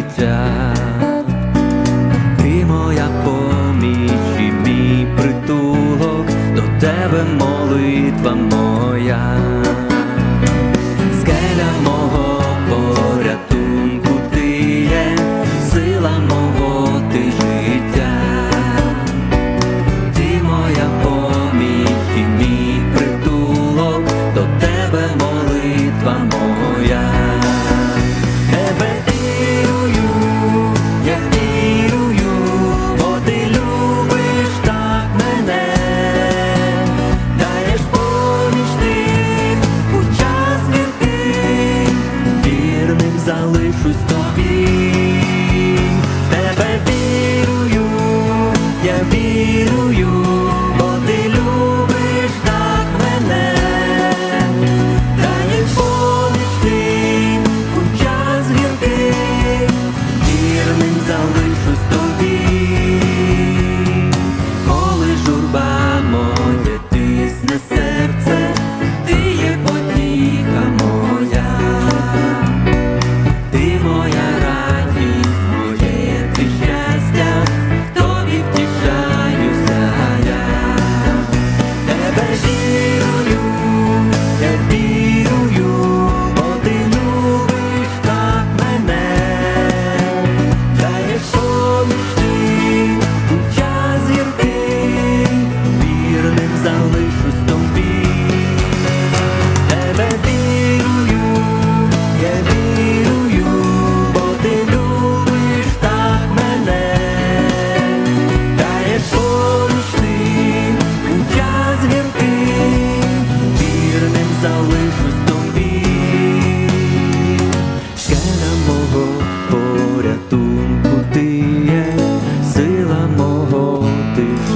життя, ти моя поміч і мій притулок, до тебе молитва моя, скеля мого. juste do.